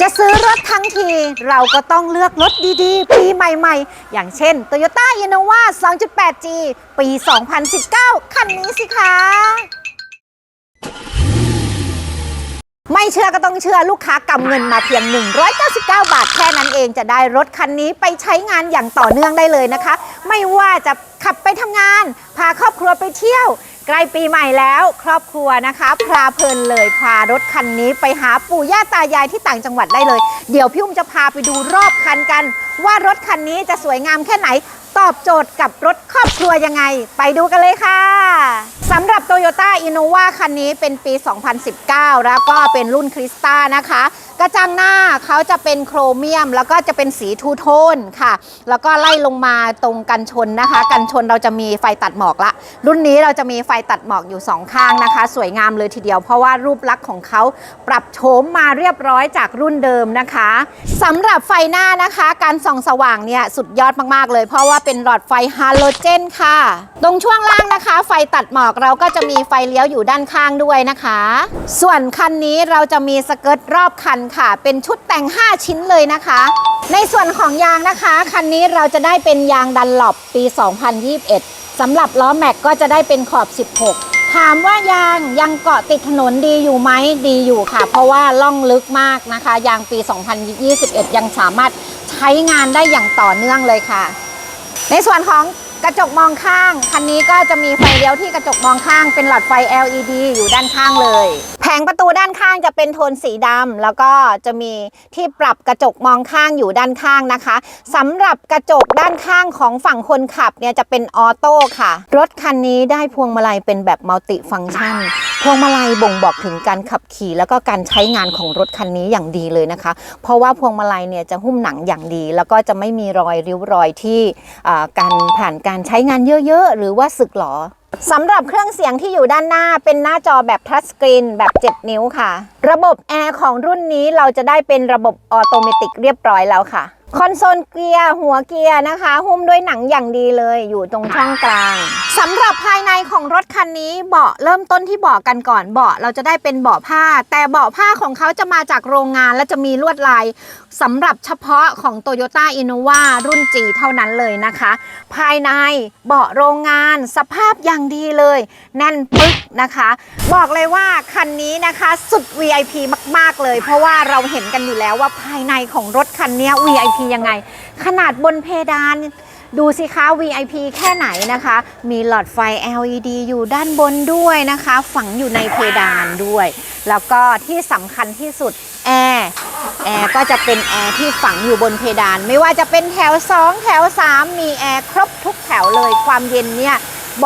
จะซื้อรถทั้งที เราก็ต้องเลือกรถดีๆ ปีใหม่ๆ อย่างเช่น Toyota Innova 2.8G ปี 2019 คันนี้สิคะ ไม่เชื่อก็ต้องเชื่อลูกค้ากำเงินมาเพียง 199 บาทแค่นั้นเองจะได้รถคันนี้ไปใช้งานอย่างต่อเนื่องได้เลยนะคะ ไม่ว่าจะขับไปทำงาน พาครอบครัวไปเที่ยว ใกล้ปีใหม่แล้วครอบครัวนะคะพาเพลินเลยพารถคันนี้ไปหาปู่ย่าตายายที่ต่างจังหวัดได้เลย เดี๋ยวพี่อุ้มจะพาไปดูรอบคันกัน ว่ารถคันนี้จะสวยงามแค่ไหน ตอบโจทย์กับรถครอบครัวยังไง ไปดูกันเลยค่ะสำหรับ Toyota Innova คันนี้เป็นปี 2019 แล้วก็เป็นรุ่นคริสตานะคะ กระจังหน้าเขาจะเป็นโครเมียม แล้วก็จะเป็นสีทูโทนค่ะ แล้วก็ไล่ลงมาตรงกันชนนะคะ กันชนเราจะมีไฟตัดหมอกละ รุ่นนี้เราจะมีไฟตัดหมอกอยู่สองข้างนะคะ สวยงามเลยทีเดียว เพราะว่ารูปลักษณ์ของเขาปรับโฉมมาเรียบร้อยจากรุ่นเดิมนะคะสำหรับไฟหน้านะคะ การส่องสว่างเนี่ยสุดยอดมากๆเลย เพราะว่าเป็นหลอดไฟฮาโลเจนค่ะ ตรงช่วงล่างนะคะ ไฟตัดหมอกเราก็จะมีไฟเลี้ยวอยู่ด้านข้างด้วยนะคะ ส่วนคันนี้เราจะมีสเกิร์ตรอบคันค่ะ เป็นชุดแต่ง 5 ชิ้นเลยนะคะ ในส่วนของยางนะคะ คันนี้เราจะได้เป็นยางดันหลบปี 2021สำหรับล้อแม็กก็จะได้เป็นขอบ 16 ถามว่ายางยังเกาะติดถนนดีอยู่ไหมดีอยู่ค่ะ เพราะว่าล่องลึกมากนะคะ ยางปี 2021 ยังสามารถใช้งานได้อย่างต่อเนื่องเลยค่ะ ในส่วนของกระจกมองข้าง คันนี้ก็จะมีไฟเลี้ยวที่กระจกมองข้างเป็นหลอดไฟ LED อยู่ด้านข้างเลย งประตูด้านข้างจะเป็นโทนสีดำแล้วก็จะมีที่ปรับกระจกมองข้างอยู่ด้านข้างนะคะสำหรับกระจกด้านข้างของฝั่งคนขับเนี่ยจะเป็นออโต้ค่ะ รถคันนี้ได้พวงมาลัยเป็นแบบมัลติฟังก์ชันพวงมาลัยบ่งบอกถึงการขับขี่ แล้วก็การใช้งานของรถคันนี้อย่างดีเลยนะคะ เพราะว่าพวงมาลัยเนี่ยจะหุ้มหนังอย่างดี แล้วก็จะไม่มีรอยริ้วรอยที่อ่าการผ่านการใช้งานเยอะๆ หรือว่าสึกหรอ สำหรับเครื่องเสียงที่อยู่ด้านหน้าเป็นหน้าจอแบบทัชสกรีนแบบ 7 นิ้วค่ะ ระบบแอร์ของรุ่นนี้เราจะได้เป็นระบบออโตเมติกเรียบร้อยแล้วค่ะ คอนโซลเกียร์หัวเกียร์นะคะ หุ้มด้วยหนังอย่างดีเลยอยู่ตรงช่องกลางสำหรับภายในของรถคันนี้เบาะเริ่มต้นที่เบาะกันก่อนเบาะเราจะได้เป็นเบาะผ้า แต่เบาะผ้าของเขาจะมาจากโรงงานและจะมีลวดลายสำหรับเฉพาะของ Toyota Innova รุ่น G เท่านั้นเลยนะคะ ภายในเบาะโรงงานสภาพอย่างดีเลย แน่นปึ๊กนะคะ บอกเลยว่าคันนี้นะคะสุด VIP มาก ๆ เลย เพราะว่าเราเห็นกันอยู่แล้วว่าภายในของรถคันนี้ VIP ยังไง ขนาดบนเพดานดูสิคะ VIP แค่ไหนนะคะ มีหลอดไฟ LED อยู่ด้านบนด้วยนะคะ ฝังอยู่ในเพดานด้วย แล้วก็ที่สำคัญที่สุดแอร์แอร์ก็จะเป็นแอร์ที่ฝังอยู่บนเพดาน ไม่ว่าจะเป็นแถว 2 แถว 3 มีแอร์ครบทุกแถวเลยความเย็นเนี่ย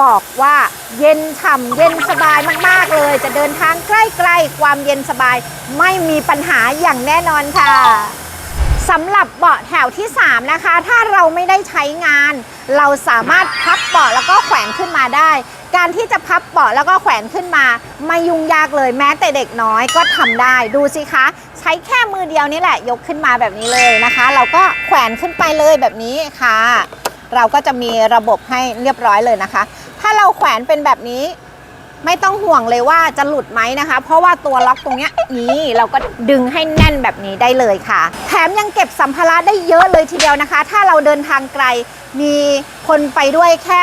บอกว่าเย็นฉ่ำเย็นสบายมาก ๆ เลย จะเดินทางใกล้ ๆ ความเย็นสบาย ไม่มีปัญหาอย่างแน่นอนค่ะ สำหรับเบาะแถวที่ 3 นะคะ ถ้าเราไม่ได้ใช้งาน เราสามารถพับเบาะแล้วก็แขวนขึ้นมาได้ การที่จะพับเบาะแล้วก็แขวนขึ้นมา ไม่ยุ่งยากเลยแม้แต่เด็กน้อยก็ทำได้ดูสิคะ ใช้แค่มือเดียวนี่แหละ ยกขึ้นมาแบบนี้เลยนะคะ เราก็แขวนขึ้นไปเลยแบบนี้ค่ะ เราก็จะมีระบบให้เรียบร้อยเลยนะคะ ถ้าเราแขวนเป็นแบบนี้ ไม่ต้องห่วงเลยว่าจะหลุดไหมนะคะ เพราะว่าตัวล็อกตรงเนี้ยนี่เราก็ดึงให้แน่นแบบนี้ได้เลยค่ะ แถมยังเก็บสัมภาระได้เยอะเลยทีเดียวนะคะ ถ้าเราเดินทางไกลมีคนไปด้วยแค่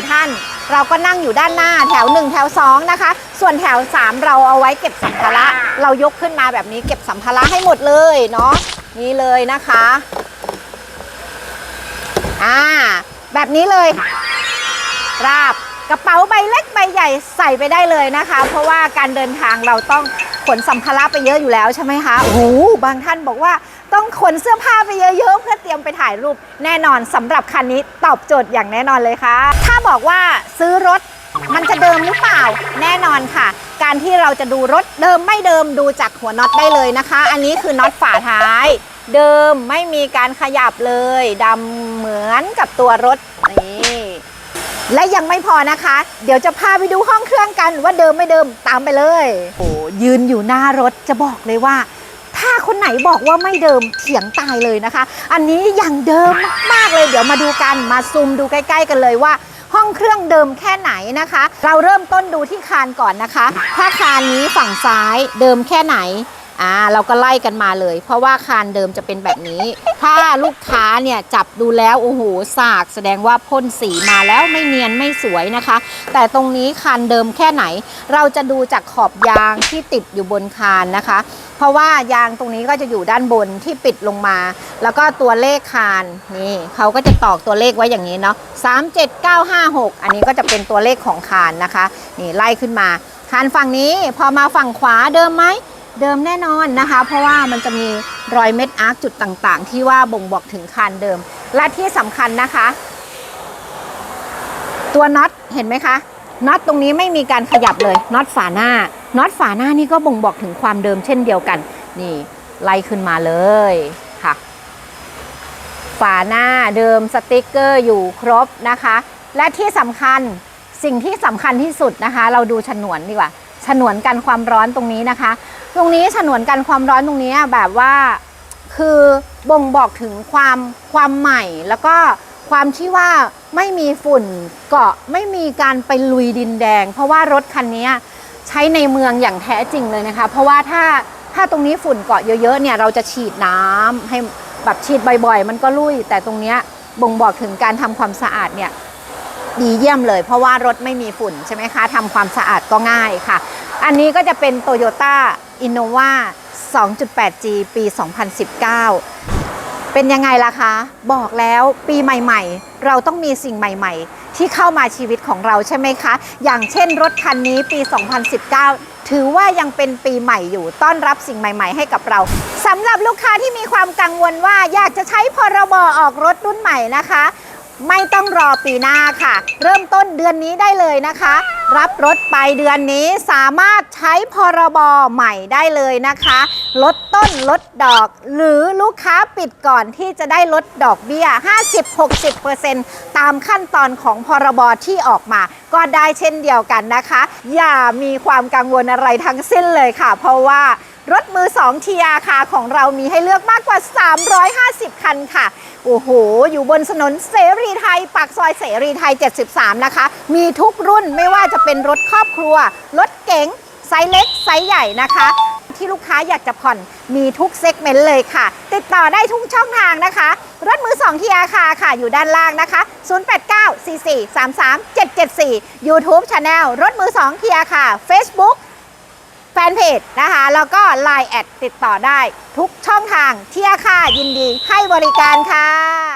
4 ท่าน เราก็นั่งอยู่ด้านหน้าแถว 1 แถว 2 นะคะ ส่วนแถว 3 เราเอาไว้เก็บสัมภาระ เรายกขึ้นมาแบบนี้เก็บสัมภาระให้หมดเลยเนาะนี่เลยนะคะอ่าแบบนี้เลยราบ กระเป๋าใบเล็กใบใหญ่ใส่ไปได้เลยนะคะ เพราะว่าการเดินทางเราต้องขนสัมภาระไปเยอะอยู่แล้วใช่ไหมคะโอ้โหบางท่านบอกว่าต้องขนเสื้อผ้าไปเยอะๆ เพื่อเตรียมไปถ่ายรูปแน่นอนสำหรับคันนี้ตอบโจทย์อย่างแน่นอนเลยค่ะ ถ้าบอกว่าซื้อรถมันจะเดิมหรือเปล่าแน่นอนค่ะ การที่เราจะดูรถเดิมไม่เดิมดูจากหัวน็อตได้เลยนะคะ อันนี้คือน็อตฝาท้าย เดิมไม่มีการขยับเลยดำเหมือนกับตัวรถนี่ และยังไม่พอนะคะ เดี๋ยวจะพาไปดูห้องเครื่องกันว่าเดิมไม่เดิมตามไปเลย โอ้ยืนอยู่หน้ารถจะบอกเลยว่า ถ้าคนไหนบอกว่าไม่เดิมเถียงตายเลยนะคะ อันนี้อย่างเดิมมากๆเลยเดี๋ยวมาดูกันมาซูมดูใกล้ ๆ กันเลยว่า ห้องเครื่องเดิมแค่ไหนนะคะ เราเริ่มต้นดูที่คานก่อนนะคะ ถ้าคานนี้ฝั่งซ้ายเดิมแค่ไหน อ่าเราก็ไล่กันมาเลย เพราะว่าคานเดิมจะเป็นแบบนี้ ถ้าลูกค้าเนี่ยจับดูแล้วโอ้โหสากแสดงว่าพ่นสีมาแล้วไม่เนียนไม่สวยนะคะ แต่ตรงนี้คานเดิมแค่ไหน เราจะดูจากขอบยางที่ติดอยู่บนคานนะคะ เพราะว่ายางตรงนี้ก็จะอยู่ด้านบนที่ปิดลงมา แล้วก็ตัวเลขคานนี่เขาก็จะตอกตัวเลขไว้อย่างนี้เนาะ37956อันนี้ก็จะเป็นตัวเลขของคานนะคะนี่ไล่ขึ้นมาคานฝั่งนี้พอมาฝั่งขวาเดิมไหม เดิมแน่นอนนะคะ เพราะว่ามันจะมีรอยเม็ดอาร์คจุดต่างๆ ที่ว่าบ่งบอกถึงคานเดิม และที่สำคัญนะคะ ตัวน็อตเห็นไหมคะน็อตตรงนี้ไม่มีการขยับเลยน็อตฝาหน้าน็อตฝาหน้านี่ก็บ่งบอกถึงความเดิมเช่นเดียวกัน นี่ไล่ขึ้นมาเลยค่ะ ฝาหน้าเดิมสติกเกอร์อยู่ครบนะคะ และที่สำคัญสิ่งที่สำคัญที่สุดนะคะ เราดูฉนวนดีกว่า ฉนวนกันความร้อนตรงนี้นะคะ ตรงนี้ฉนวนกันความร้อนตรงนี้แบบว่าคือบ่งบอกถึงความความใหม่ แล้วก็ความที่ว่าไม่มีฝุ่นเกาะไม่มีการไปลุยดินแดง เพราะว่ารถคันนี้ใช้ในเมืองอย่างแท้จริงเลยนะคะ เพราะว่าถ้าถ้าตรงนี้ฝุ่นเกาะเยอะๆเนี่ยเราจะฉีดน้ำให้แบบฉีดบ่อยๆ มันก็ลุยแต่ตรงเนี้ยบ่งบอกถึงการทำความสะอาดเนี่ย ดีเยี่ยมเลย เพราะว่ารถไม่มีฝุ่นใช่ไหมคะทำความสะอาดก็ง่ายค่ะ อันนี้ก็จะเป็น Toyota Innova 2.8G ปี 2019 เป็นยังไงล่ะคะ บอกแล้วปีใหม่ๆ เราต้องมีสิ่งใหม่ๆ ที่เข้ามาชีวิตของเราใช่ไหมคะ อย่างเช่นรถคันนี้ปี 2019ถือว่ายังเป็นปีใหม่อยู่ต้อนรับสิ่งใหม่ ๆ ให้กับเราสำหรับลูกค้าที่มีความกังวลว่าอยากจะใช้พรบออกรถรุ่นใหม่นะคะ ไม่ต้องรอปีหน้าค่ะ เริ่มต้นเดือนนี้ได้เลยนะคะ รับรถไปเดือนนี้สามารถใช้พรบใหม่ได้เลยนะคะ ลดต้นลดดอก หรือลูกค้าปิดก่อนที่จะได้ลดดอกเบี้ย 50-60%ตามขั้นตอนของพรบที่ออกมา ก็ได้เช่นเดียวกันนะคะ อย่ามีความกังวลอะไรทั้งสิ้นเลยค่ะ เพราะว่า รถมือ2ทีอาคาของเรามีให้เลือกมากกว่า 350 คันค่ะ โอ้โห อยู่บนถนนเสรีไทย ปากซอยเสรีไทย 73 นะคะ มีทุกรุ่นไม่ว่าจะเป็นรถครอบครัว รถเก๋งไซส์เล็ก ไซส์ใหญ่นะคะ ที่ลูกค้าอยากจะผ่อนมีทุกเซกเมนต์เลยค่ะ ติดต่อได้ทุกช่องทางนะคะ รถมือ2ที่อาคาค่ะอยู่ด้านล่างนะคะ 0894433774 YouTube Channel รถมือ2ที่อาคา Facebook แฟนเพจนะคะ แล้วก็ Line แอดติดต่อได้ ทุกช่องทางเที่ยค่ายินดีให้บริการค่ะ